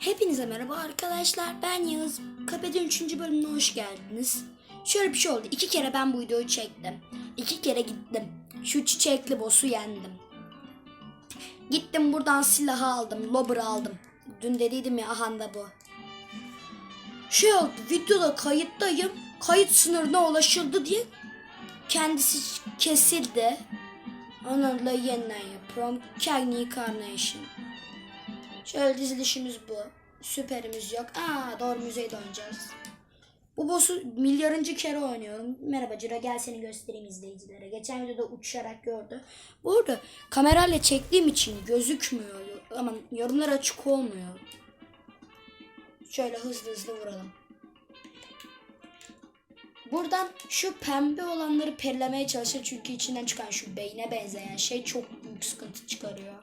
Hepinize merhaba arkadaşlar. Ben Yağız. Kapede 3. bölümüne hoş geldiniz. Şöyle bir şey oldu. İki kere ben bu videoyu çektim. İki kere gittim. Şu çiçekli boss'u yendim. Gittim buradan silahı aldım. Lobber'ı aldım. Dün dediydim ya aha da bu. Şey oldu. Videoda kayıttayım. Kayıt sınırına ulaşıldı diye kendisi kesildi. Onunla yeniden yapıyorum. Cagney Carnation. Şöyle dizilişimiz bu. Süperimiz yok. Aa doğru müzeyde oynayacağız. Bu boss'u milyarıncı kere oynuyorum. Merhaba Cira gel seni göstereyim izleyicilere. Geçen videoda uçarak gördü. Bu arada kamerayla çektiğim için gözükmüyor. Ama yorumlar açık olmuyor. Şöyle hızlı hızlı vuralım. Buradan şu pembe olanları perilemeye çalışır çünkü içinden çıkan şu beyne benzeyen şey çok büyük sıkıntı çıkarıyor.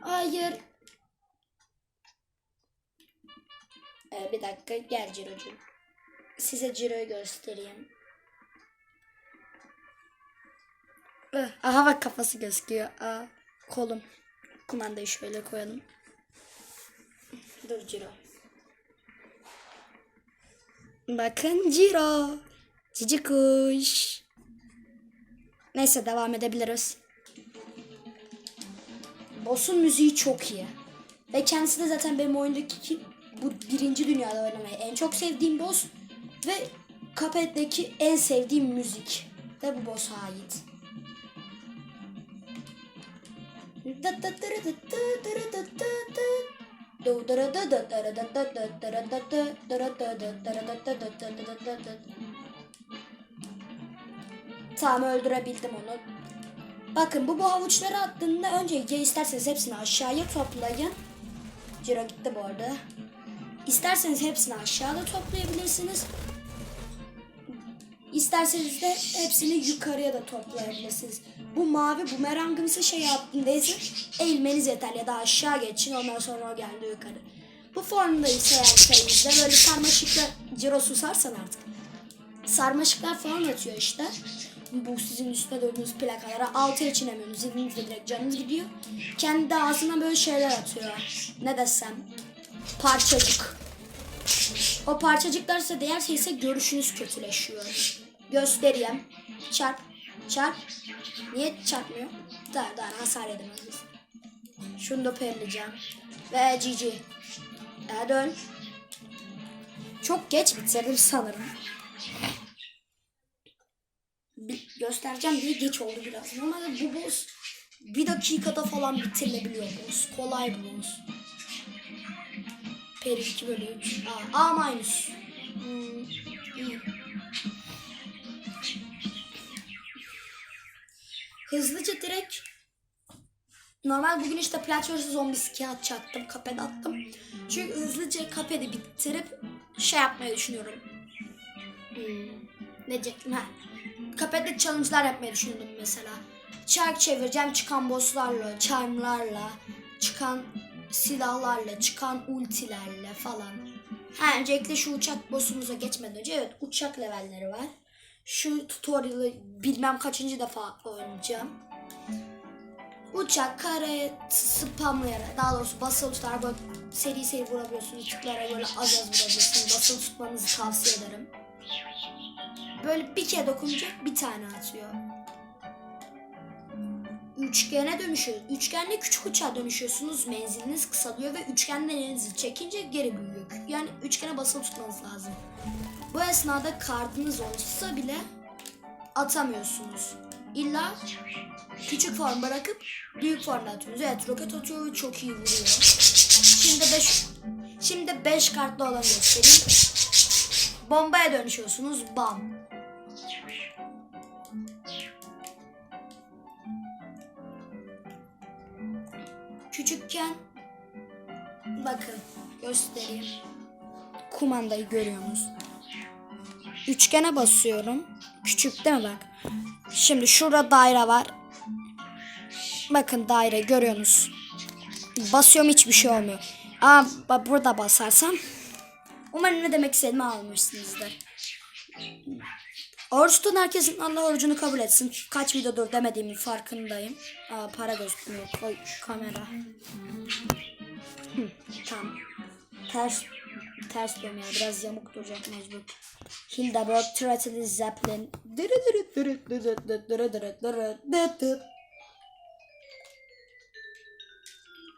Hayır. Ee, bir dakika gel Ciro'cum. Size Ciro'yu göstereyim. Ih, Aha bak kafası gözüküyor. Aa, kolum. Kumandayı şöyle koyalım. Dur Ciro. Bakın Ciro. Cici kuş. Neyse devam edebiliriz. Boss'un müziği çok iyi. Ve kendisi de zaten benim oyundaki ki- bu birinci dünyada oynamayı en çok sevdiğim boss. Ve Cuphead'deki en sevdiğim müzik de bu boss'a ait. Tamam öldürebildim onu. Bakın bu bu havuçları attığında önce ya isterseniz hepsini aşağıya toplayın. Ciro gitti bu arada. İsterseniz hepsini aşağıda toplayabilirsiniz. İsterseniz de hepsini yukarıya da toplayabilirsiniz. Bu mavi bumerangımsı şey yaptığında ise eğilmeniz yeter ya da aşağı geçin ondan sonra o geldi yukarı. Bu formda ise şeyimizde böyle sarmaşıkla Ciro susarsan artık sarmaşıklar falan atıyor işte. Bu sizin üstte döndüğünüz plakalara altı içinemiyorsunuz. Zihninizde direkt canınız gidiyor. Kendi ağzına böyle şeyler atıyor. Ne desem. Parçacık. O parçacıklar size değerse ise görüşünüz kötüleşiyor. Göstereyim. Çarp. Çarp. Niye çarpmıyor? Daha daha hasar edemez biz. Şunu da perileyeceğim. Ve GG. Ee, dön. Çok geç bitirdim sanırım. Bir göstereceğim diye geç oldu biraz. Normalde bu boss bir dakikada falan bitirilebiliyor boss. Kolay boss. Peri 2 bölü 3. A, minus. Hmm. Hızlıca direkt Normal bugün işte Plants vs. Zombies 2 atacaktım. Kaped attım. Çünkü hızlıca kapedi bitirip şey yapmayı düşünüyorum. Hmm, ne diyecektim ha. Kaped'de challenge'lar yapmayı düşünüyordum mesela. Çark çevireceğim çıkan bosslarla, charmlarla, çıkan silahlarla, çıkan ultilerle falan. Ha, öncelikle şu uçak boss'umuza geçmeden önce evet uçak levelleri var. Şu tutorial'ı bilmem kaçıncı defa oynayacağım. Uçak kare spamlayarak daha doğrusu basılı tutarak böyle seri seri vurabiliyorsunuz. Tıklayarak böyle az az vurabiliyorsunuz. Basılı tutmanızı tavsiye ederim. Böyle bir kere dokununca bir tane atıyor. Üçgene dönüşüyor. Üçgenle küçük uçağa dönüşüyorsunuz. Menziliniz kısalıyor ve üçgenden elinizi çekince geri büyüyor. Yani üçgene basılı tutmanız lazım. Bu esnada kartınız olsa bile atamıyorsunuz. İlla küçük form bırakıp büyük formda atıyorsunuz. Evet roket atıyor ve çok iyi vuruyor. Şimdi 5 Şimdi 5 kartlı olanı göstereyim. Bombaya dönüşüyorsunuz. Bam. Küçükken bakın göstereyim. Kumandayı görüyorsunuz. Üçgene basıyorum. Küçük değil mi bak? Şimdi şurada daire var. Bakın daire görüyorsunuz. Basıyorum hiçbir şey olmuyor. Bak burada basarsam umarım ne demek istediğimi almışsınızdır. Oruç tutan herkesin Allah orucunu kabul etsin. Kaç videodur demediğimin farkındayım. Aa, para gözükmüyor. Koy kamera. Hı, tamam. ters ters ya biraz yamuk duracak mecbur. Hildeberg, Turtle, Zeppelin.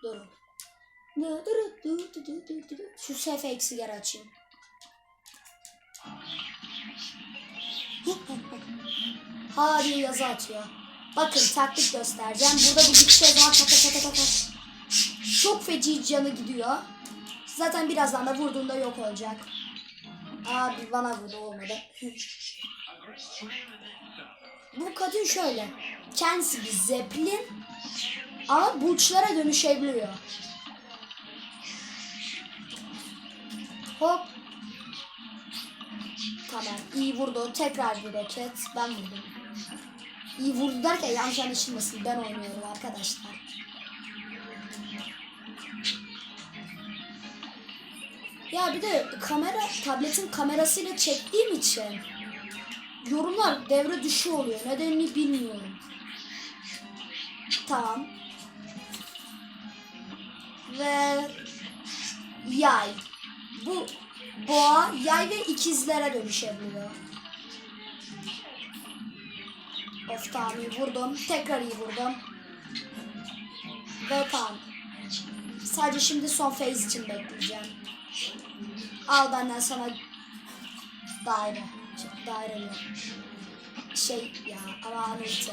Durun. Şu SFX'i geri açayım. Hadi yazı atıyor. Bakın taktik göstereceğim. Burada bu gidişe zaman taka taka taka. Çok feci canı gidiyor. Zaten birazdan da vurduğunda yok olacak. Abi bana vurdu olmadı. bu kadın şöyle. Kendisi bir zeplin ama burçlara dönüşebiliyor. Hop. Tamam iyi vurdu. Tekrar bir roket. Ben vurdum. İyi vurdu derken yanlış anlaşılmasın. Ben oynuyorum arkadaşlar. Ya bir de kamera, tabletin kamerasıyla çektiğim için yorumlar devre dışı oluyor. Nedenini bilmiyorum. Tamam. Ve yay. Bu boğa yay ve ikizlere dönüşebiliyor. Of tamam iyi vurdum. Tekrar iyi vurdum. Ve tamam. Sadece şimdi son phase için bekleyeceğim. Al benden sana daire. Daire mi? Şey ya ama neyse.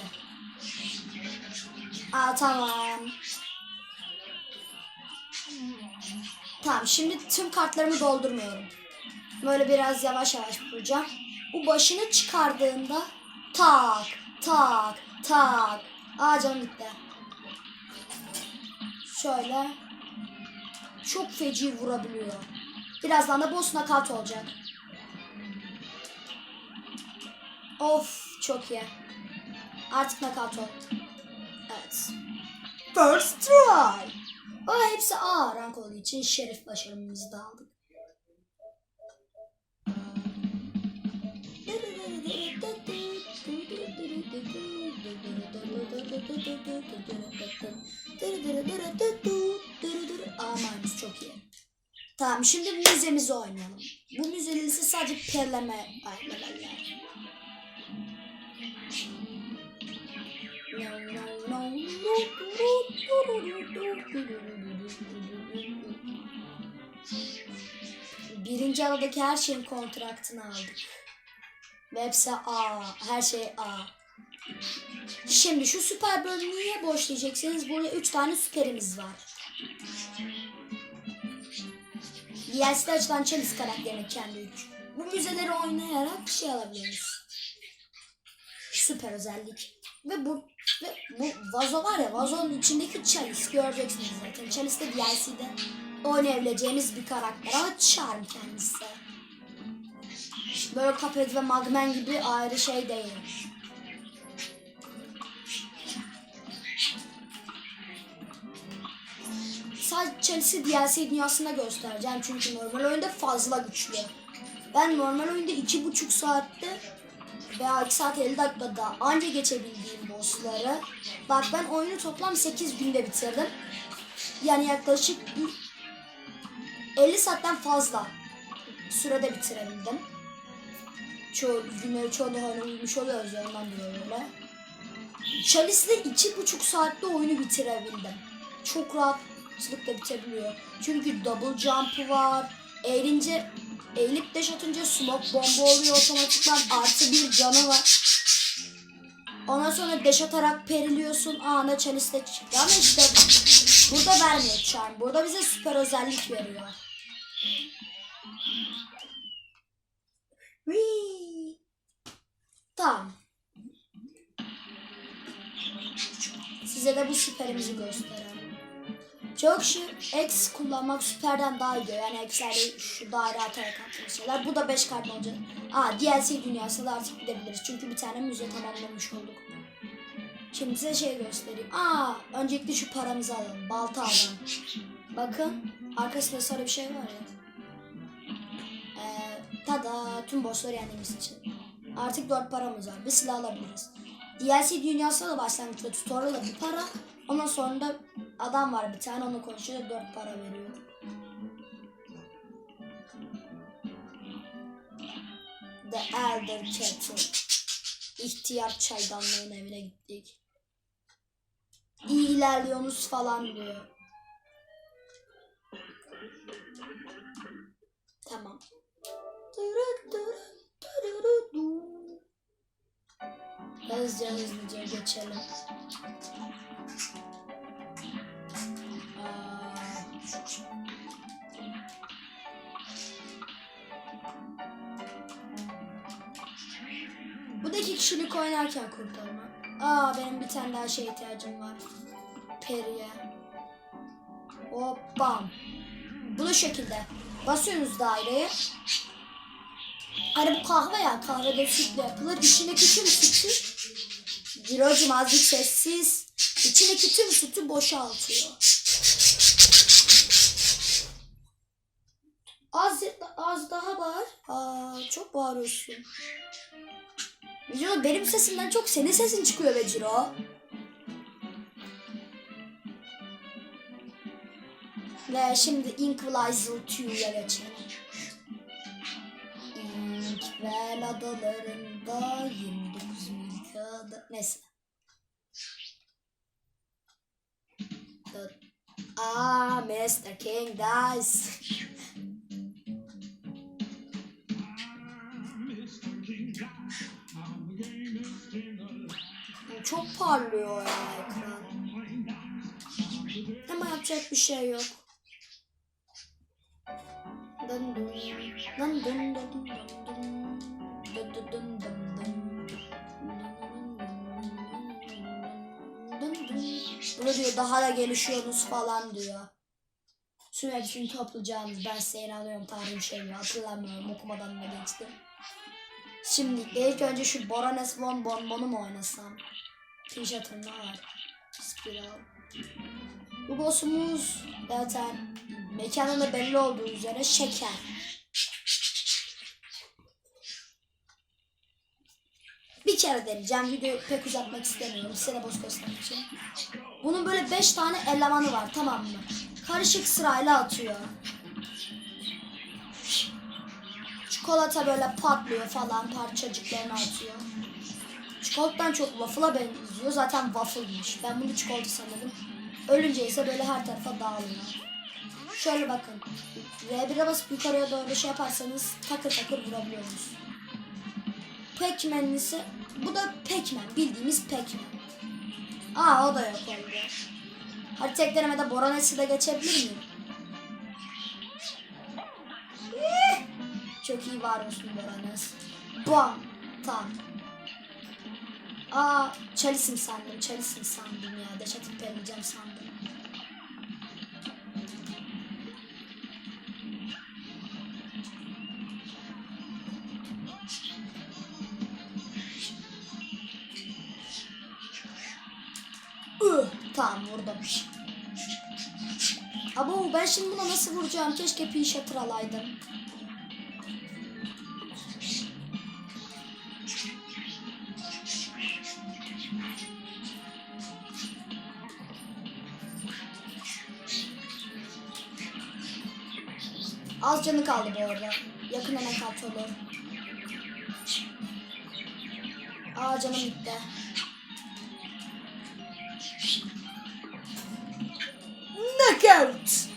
Aa tamam. Tamam şimdi tüm kartlarımı doldurmuyorum. Böyle biraz yavaş yavaş vuracağım. Bu başını çıkardığında tak tak tak. Aa canım gitti. Şöyle. Çok feci vurabiliyor. Birazdan da boss knockout olacak. Of çok iyi. Artık knockout ol. Evet. First try. O hepsi A rank olduğu için şerif başarımımızı da aldık. Aman çok iyi. Tamam şimdi müzemizi oynayalım. Bu müzenin ise sadece perleme aynalarlar. No, no, no. Birinci aradaki her şeyin kontraktını aldık. Ve hepsi A. Her şey A. Şimdi şu süper bölümü niye boş diyeceksiniz? Burada 3 tane süperimiz var. DLC'de açılan Chalice karakterinin kendi üç. Bu müzeleri oynayarak şey alabiliriz. Süper özellik. Ve bu ve bu vazo var ya vazonun içindeki Chalice göreceksiniz zaten. Chalice de DLC'de oynayabileceğimiz bir karakter ama charm kendisi. Böyle Cuphead ve Magman gibi ayrı şey değil. Sadece Chelsea DLC dünyasında göstereceğim çünkü normal oyunda fazla güçlü. Ben normal oyunda iki buçuk saatte veya 2 saat 50 dakikada anca geçebildiğim bossları. Bak ben oyunu toplam 8 günde bitirdim. Yani yaklaşık bir 50 saatten fazla sürede bitirebildim. Çoğu günleri çoğunda hani uyumuş oluyoruz ya ondan dolayı öyle. Chalice'le iki buçuk saatte oyunu bitirebildim. Çok rahatlıkla bitebiliyor. Çünkü double jump'ı var. Eğilince eğilip dash atınca smoke bomba oluyor otomatikman artı bir canı var. Ondan sonra dash atarak periliyorsun. Aa Chalice'de çıktı ama işte burada vermiyor charm. Burada bize süper özellik veriyor. Whee! Tamam. Size de bu süperimizi gösterelim. Çok şu X kullanmak süperden daha iyi. Yani X'lerde şu daire atarak attığımız şeyler. Bu da 5 kart olacak. Aa DLC dünyasında artık gidebiliriz. Çünkü bir tane müze tamamlamış olduk. Şimdi size şey göstereyim. Aa, öncelikle şu paramızı alalım. Balta alalım. Bakın arkasında sarı bir şey var ya. Ee, tada tüm bossları yendiğimiz için. Artık 4 paramız var. Bir silah alabiliriz. DLC dünyasında da başlangıçta tutorial'da bir para. Ondan sonra da adam var bir tane onu konuşuyor 4 para veriyor. The Elder Kettle. İhtiyar çaydanlığın evine gittik. İyi ilerliyorsunuz falan diyor. Tamam. Hızlıca hızlıca geçelim. Bu da iki kişilik oynarken kurtarma. Aa benim bir tane daha şey ihtiyacım var. Periye. Hoppam. Bu şekilde. Basıyorsunuz daireye. Hani bu kahve ya kahvede sütle yapılır. İçindeki tüm sütü Cirocum azıcık sessiz. İçindeki tüm sütü boşaltıyor. Az, az daha bağır. Aa, çok bağırıyorsun. Ciro benim sesimden çok senin sesin çıkıyor be Ciro. Ve şimdi Inquisitor 2'ye geçelim. İnkvel adalarında 29 mil kadar... Neyse. Ah, Mr. King dies. Çok parlıyor ya ekran. Ama yapacak bir şey yok. Dın dın dın dın dın. Dın Burada diyor daha da gelişiyorsunuz falan diyor. Sürekli toplayacağınız ben seni alıyorum tarihim şey mi hatırlamıyorum okumadan da geçtim. Şimdi ilk önce şu Boranes Von Bonbon'u mu oynasam? T-shirt'ımda var. Spiral. Bu boss'umuz zaten mekanında belli olduğu üzere şeker. Kere deneyeceğim. Videoyu pek uzatmak istemiyorum. Size boss göstermek için. Bunun böyle 5 tane elemanı var tamam mı? Karışık sırayla atıyor. Çikolata böyle patlıyor falan parçacıklarını atıyor. Çikolatadan çok waffle'a benziyor. Zaten waffle'mış. Ben bunu çikolata sanırım. Ölünce ise böyle her tarafa dağılıyor. Şöyle bakın. R1'e basıp yukarıya doğru şey yaparsanız takır takır vurabiliyorsunuz. Pac-Man ise bu da Pac-Man. Bildiğimiz Pac-Man. Aa o da yok oldu. Hadi tek denemede Boranes'i de geçebilir miyim? Çok iyi var olsun Boranes. Bam. Tam. Aa Chalice'im sandım. Chalice'im sandım ya. Deş atıp deneyeceğim sandım. Ih, tamam vurdum. Abo ben şimdi buna nasıl vuracağım? Keşke P-Shatter alaydım. Az canı kaldı bu arada. Yakın hemen kart olur. Aa canım gitti. Knockout!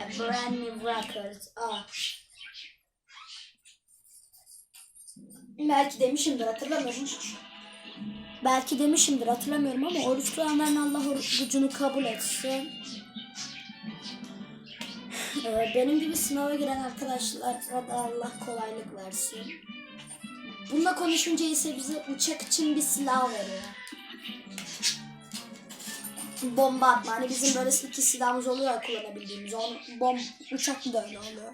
A brand new record. Oh. Belki demişimdir hatırlamıyorum. Belki demişimdir hatırlamıyorum ama oruç tutanların Allah orucunu kabul etsin. Ee, Benim gibi sınava giren arkadaşlara da Allah kolaylık versin. Bununla konuşunca ise bize uçak için bir silah veriyor. Bomba atma. Hani bizim böyle iki silahımız oluyor kullanabildiğimiz. Onun bom uçak da öyle oluyor.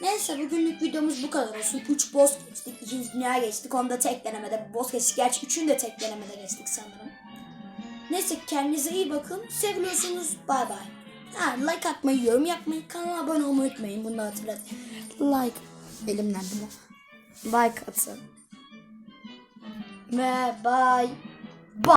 Neyse bugünlük videomuz bu kadar olsun. 3 boss geçtik. 2. dünya geçtik. Onu da tek denemede boss geçtik. Gerçi 3'ünü de tek denemede geçtik sanırım. Neyse kendinize iyi bakın. Seviyorsunuz. Bay bay. Ha, like atmayı, yorum yapmayı, kanala abone olmayı unutmayın. Bunu da hatırlat. Like. Elimden bile. Like atın. Ve bye.